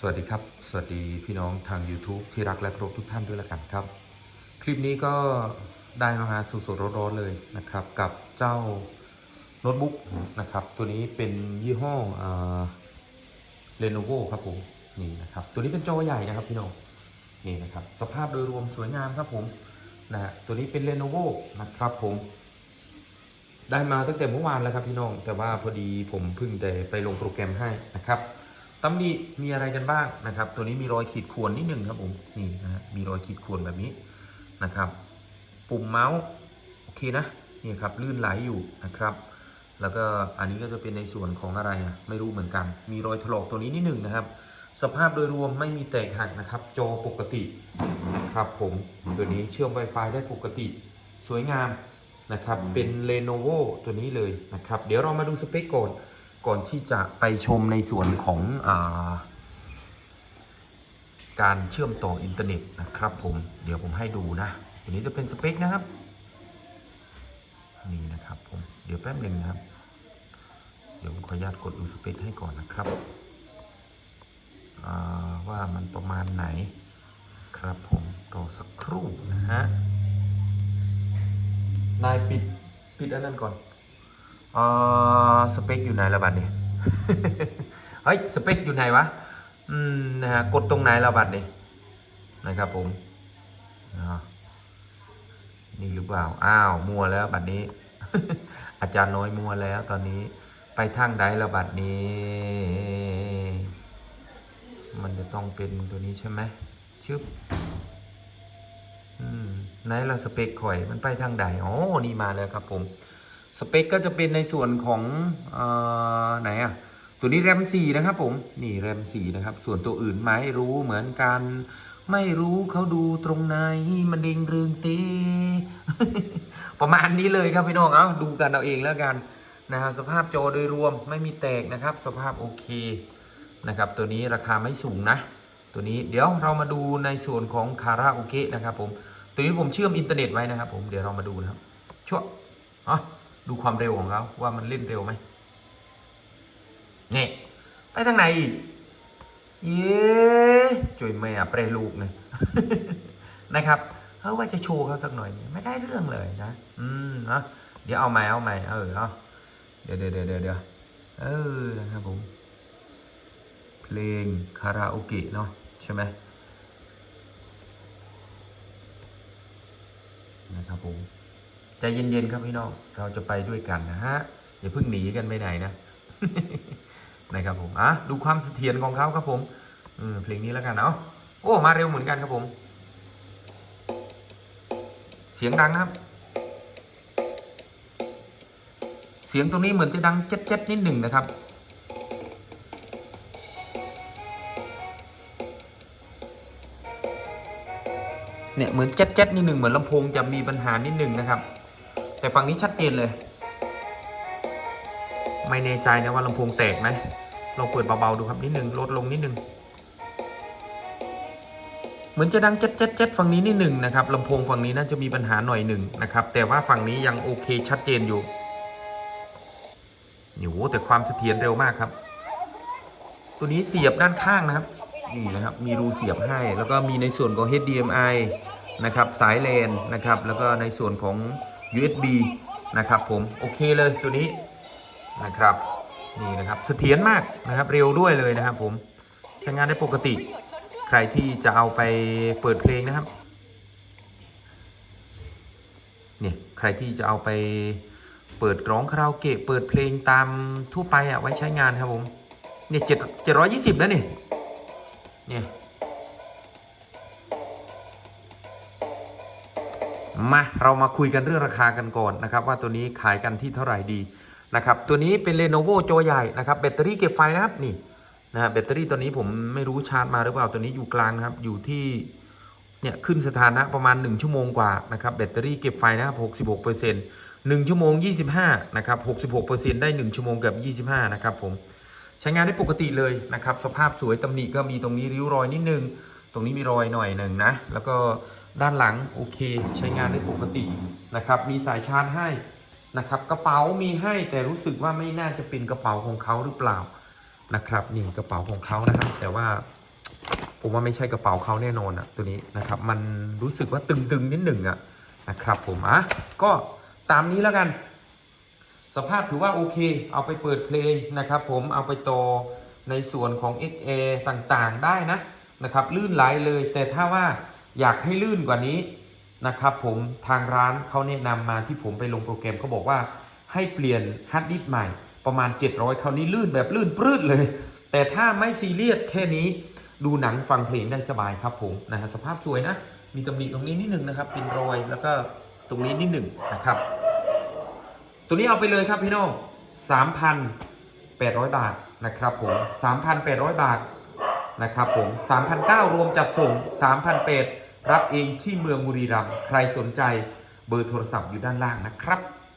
สวัสดีครับ สวัสดีพี่น้องทาง YouTube ที่รักและเคารพทุกท่านด้วยละกันครับ คลิปนี้ก็ได้มาสดๆร้อนๆเลยนะครับ กับเจ้าโน้ตบุ๊กนะครับ ตัวนี้เป็นยี่ห้อเลโนโวครับผมนี่นะครับ ตัวนี้เป็นจอใหญ่นะครับพี่น้องนี่นะครับ สภาพโดยรวมสวยงามครับผมนะฮะตัวนี้เป็นเลโนโวนะครับผมได้มาตั้งแต่เมื่อวานแล้วครับพี่น้อง แต่ว่าพอดีผมเพิ่งแต่ไปลงโปรแกรมให้นะครับ ตำหนิมีอะไรกันบ้างนะครับ ตัวนี้มีรอยขีดข่วนนิดหนึ่งครับผมนี่นะฮะมีรอยขีดข่วนแบบนี้นะครับ ปุ่มเมาส์โอเคนะนี่ครับลื่นไหลอยู่นะครับ แล้วก็อันนี้ก็จะเป็นในส่วนของอะไรอะไม่รู้เหมือนกัน มีรอยถลอกตัวนี้นิดหนึ่งนะครับ สภาพโดยรวมไม่มีแตกหักนะครับ จอปกตินะครับผมตัวนี้เชื่อม Wi-Fi ได้ปกติสวยงามนะครับเป็น Lenovo ตัวนี้เลยนะครับ เดี๋ยวเรามาดูสเปคก่อน ก่อนที่จะไปชมในส่วนของอาการเชื่อมต่ออินเทอร์เน็ตนะครับผมเดี๋ยวผมให้ดูนะตัวนี้จะเป็นสเปคนะครับนี่นะครับผมเดี๋ยวแป๊บหนึ่งนะครับ เดี๋ยวผมขออนุญาตกดดูสเปคให้ก่อนนะครับว่ามันประมาณไหนครับผมรอสักครู่นะฮะนายปิดปิดอันนั้นก่อน เอ่าสเปคอยู่ไหนละบัดเนี่ยเฮ้ยสเปคอยู่ไหนวะอืมนะฮะกดตรงไหนละบัดเนี่ยนะครับผมนี่หรือเปล่าอ้าวมัวแล้วบัดนี้ อาจารย์น้อยมัวแล้วตอนนี้ไปทางใดละบัดนี้ มันจะต้องเป็นตัวนี้ใช่ไหมชึบอืมไหนละสเปคข่อยมันไปทางใดอ๋อนี่มาแล้วครับผม สเปคก็จะเป็นในส่วนของออไหนอะตัวนี้แรม4นะครับผมนี่แรม4นะครับ ส่วนตัวอื่นไม่รู้เหมือนกัน ไม่รู้เขาดูตรงไหนมันเด้งเรืองเตประมาณนี้เลยครับพี่น้องเอาดูกันเอาเองแล้วกันนะฮะสภาพจอโดยรวมไม่มีแตกนะครับ สภาพโอเคนะครับ ตัวนี้ราคาไม่สูงนะ ตัวนี้เดี๋ยวเรามาดูในส่วนของคาราโอเกะนะครับผมตัวนี้ผมเชื่อมอินเทอร์เน็ตไว้นะครับผมเดี๋ยวเรามาดูนะครับชั่วอ๋อ ดูความเร็วของเขาว่ามันเล่นเร็วไหมเนี่ยไปทางไหนอีกเย้จุยแม่เปรลูกเนี่ยนะครับเฮ้ยว่าจะโชว์เขาสักหน่อยนี่ไม่ได้เรื่องเลยนะ อืมเนาะเดี๋ยวเอาใหม่เอาใหม่เออเอาเดี๋ยวเดี๋ยวเดี๋ยวเดี๋ยวเออนะครับผม เพลงคาราโอเกะเนาะใช่ไหมนะครับผม ใจเย็นๆครับพี่น้อง เราจะไปด้วยกันนะฮะ อย่าเพิ่งหนีกันไปไหนนะ นะครับผมอะดูความเสถียรของเขาครับผมเออเพลงนี้แล้วกันเนาะโอ้ มาเร็วเหมือนกันครับผม เสียงดังนะครับ เสียงตรงนี้เหมือนจะดังเจ็ดๆนิดหนึ่งนะครับเนี่ยเหมือนแจ๊ดๆนิดหนึ่งเหมือนลำโพงจะมีปัญหานิดหนึ่งนะครับ แต่ฝั่งนี้ชัดเจนเลย ไม่แน่ใจนะว่าลำโพงแตกไหมลองเปิดเบาๆดูครับนิดหนึ่งลดลงนิดหนึ่งเหมือนจะดังแจ๊ดแจ๊ดแจ๊ดฝั่งนี้นิดหนึ่งนะครับลำโพงฝั่งนี้น่าจะมีปัญหาหน่อยหนึ่งนะครับ แต่ว่าฝั่งนี้ยังโอเคชัดเจนอยู่โอ้โหแต่ความเสถียรเร็วมากครับ ตัวนี้เสียบด้านข้างนะครับนี่นะครับ มีรูเสียบให้ แล้วก็มีในส่วนของ HDMI นะครับ สายเลนนะครับ แล้วก็ในส่วนของ USB นะครับผมโอเคเลยตัวนี้นะครับนี่นะครับเสถียรมากนะครับเร็วด้วยเลยนะครับผมใช้งานได้ปกติ ใครที่จะเอาไปเปิดเพลงนะครับเนี่ยใครที่จะเอาไปเปิดร้องคาราโอเกะเปิดเพลงตามทั่วไปอะไว้ใช้งานครับผมเนี่ยเจ็ดเจ็ดร้อยยี่สิบแล้วนี่เนี่ย มาเรามาคุยกันเรื่องราคากันก่อนนะครับ ว่าตัวนี้ขายกันที่เท่าไหร่ดีนะครับตัวนี้เป็น Lenovo จอใหญ่นะครับแบตเตอรี่เก็บไฟนะครับนี่นะฮะแบตเตอรี่ตัวนี้ผมไม่รู้ชาร์จมาหรือเปล่าตัวนี้อยู่กลางนะครับอยู่ที่เนี่ยขึ้นสถานะประมาณ 1 ชั่วโมงกว่านะครับแบตเตอรี่เก็บไฟนะครับ66% 1 ชั่วโมง 25นะครับ66%ได้ 1 ชั่วโมงกับ 25นะครับผมใช้งานได้ปกติเลยนะครับสภาพสวยตำหนิก็มีตรงนี้ริ้วรอยนิดนึง ตรงนี้มีรอยหน่อยหนึ่งนะแล้วก็ ด้านหลังโอเคใช้งานได้ปกตินะครับ มีสายชาร์จให้นะครับ กระเป๋ามีให้แต่รู้สึกว่าไม่น่าจะเป็นกระเป๋าของเขาหรือเปล่านะครับนี่กระเป๋าของเขานะครับ แต่ว่าผมว่าไม่ใช่กระเป๋าเขาแน่นอนอะตัวนี้นะครับ มันรู้สึกว่าตึงๆนิดหนึ่งอะนะครับผมอะก็ตามนี้แล้วกัน สภาพถือว่าโอเค เอาไปเปิดเพลงนะครับ ผมเอาไปต่อในส่วนของ XA ต่างๆ ได้นะนะครับ ลื่นไหลเลยแต่ถ้าว่า อยากให้ลื่นกว่านี้นะครับผมทางร้านเขาแนะนำมาที่ผมไปลงโปรแกรมเขาบอกว่าให้เปลี่ยนฮัดดิสก์ใหม่ ประมาณ 700 คราวนี้ลื่นแบบลื่นปลื้ดเลย แต่ถ้าไม่ซีเรียสแค่นี้ดูหนังฟังเพลงได้สบายครับผมนะฮะสภาพสวยนะ มีตำหนิตรงนี้นิดหนึ่งนะครับเป็นรอยแล้วก็ตรงนี้นิดหนึ่งนะครับ ตัวนี้เอาไปเลยครับพี่น้อง3,800 บาทนะครับผม3,800 บาทนะครับผม3,900รวมจัดส่ง3,800 รับเองที่เมืองบุรีรัมย์ใครสนใจเบอร์โทรศัพท์อยู่ด้านล่างนะครับ